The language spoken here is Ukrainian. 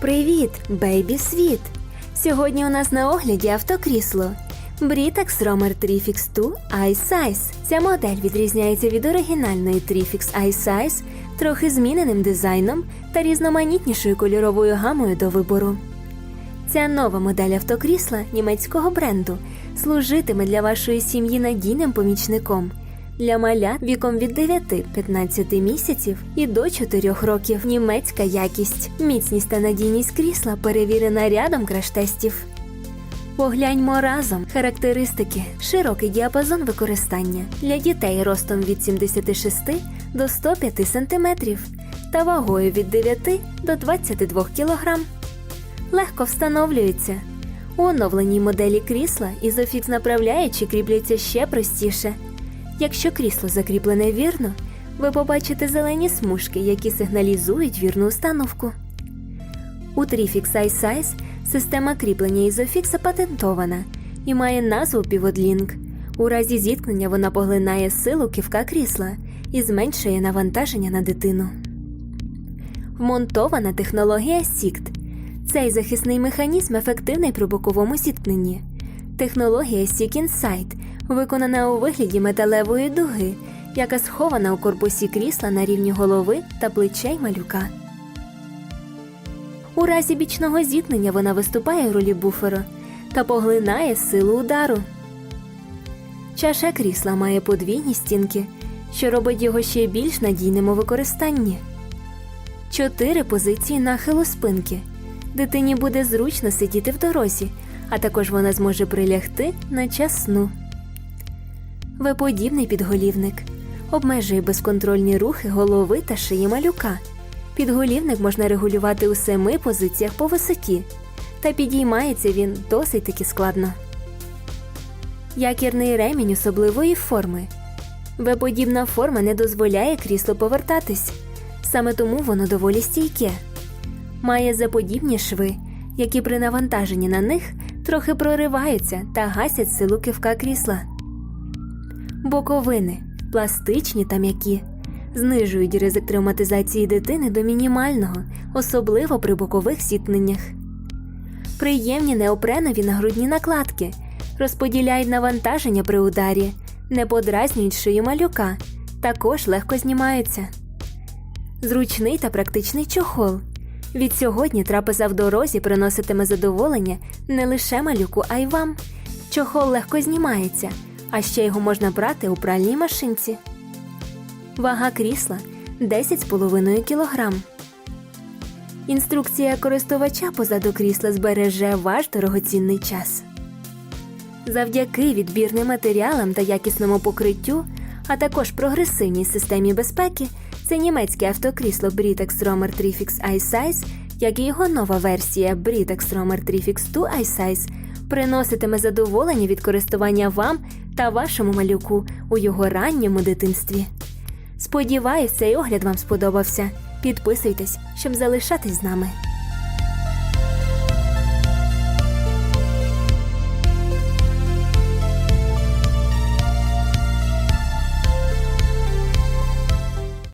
Привіт, бейбі світ! Сьогодні у нас на огляді автокрісло Britax Romer Trifix 2 iSize. Ця модель відрізняється від оригінальної Trifix iSize трохи зміненим дизайном та різноманітнішою кольоровою гамою до вибору. Ця нова модель автокрісла німецького бренду служитиме для вашої сім'ї надійним помічником. Для малят віком від 9-15 місяців і до 4 років німецька якість, міцність та надійність крісла перевірена рядом краш-тестів. Погляньмо разом характеристики, широкий діапазон використання для дітей ростом від 76 до 105 см та вагою від 9 до 22 кг. Легко встановлюється. У оновленій моделі крісла ізофікс направляючі кріпляться ще простіше. Якщо крісло закріплене вірно, ви побачите зелені смужки, які сигналізують вірну установку. У Trifix iSize система кріплення ізофікса патентована і має назву Pivot У разі зіткнення вона поглинає силу кивка крісла і зменшує навантаження на дитину. Вмонтована технологія SICT. Цей захисний механізм ефективний при боковому зіткненні. Технологія SICK Insight виконана у вигляді металевої дуги, яка схована у корпусі крісла на рівні голови та плечей малюка. У разі бічного зіткнення вона виступає в ролі буфера та поглинає силу удару. Чаша крісла має подвійні стінки, що робить його ще більш надійним у використанні. Чотири позиції нахилу спинки. Дитині буде зручно сидіти в дорозі, а також вона зможе прилягти на час сну. Виподібний підголівник обмежує безконтрольні рухи голови та шиї малюка. Підголівник можна регулювати у семи позиціях по висоті, та підіймається він досить таки складно. Якірний ремінь особливої форми. В-подібна форма не дозволяє кріслу повертатись, саме тому воно доволі стійке. Має заподібні шви, які при навантаженні на них трохи прориваються та гасять силу кивка крісла. Боковини пластичні та м'які, знижують ризик травматизації дитини до мінімального, особливо при бокових зіткненнях. Приємні неопренові нагрудні накладки розподіляють навантаження при ударі, не подразнюють шию малюка, також легко знімаються. Зручний та практичний чохол. Від сьогодні трапеза в дорозі приноситиме задоволення не лише малюку, а й вам. Чохол легко знімається, а ще його можна брати у пральній машинці. Вага крісла 10,5 кг. Інструкція користувача позаду крісла збереже ваш дорогоцінний час. Завдяки відбірним матеріалам та якісному покриттю, а також прогресивній системі безпеки, це німецьке автокрісло Britax Romer Trifix iSize, як і його нова версія Britax Romer Trifix 2 iSize, приноситиме задоволення від користування вам та вашому малюку у його ранньому дитинстві. Сподіваюсь, цей огляд вам сподобався. Підписуйтесь, щоб залишатись з нами.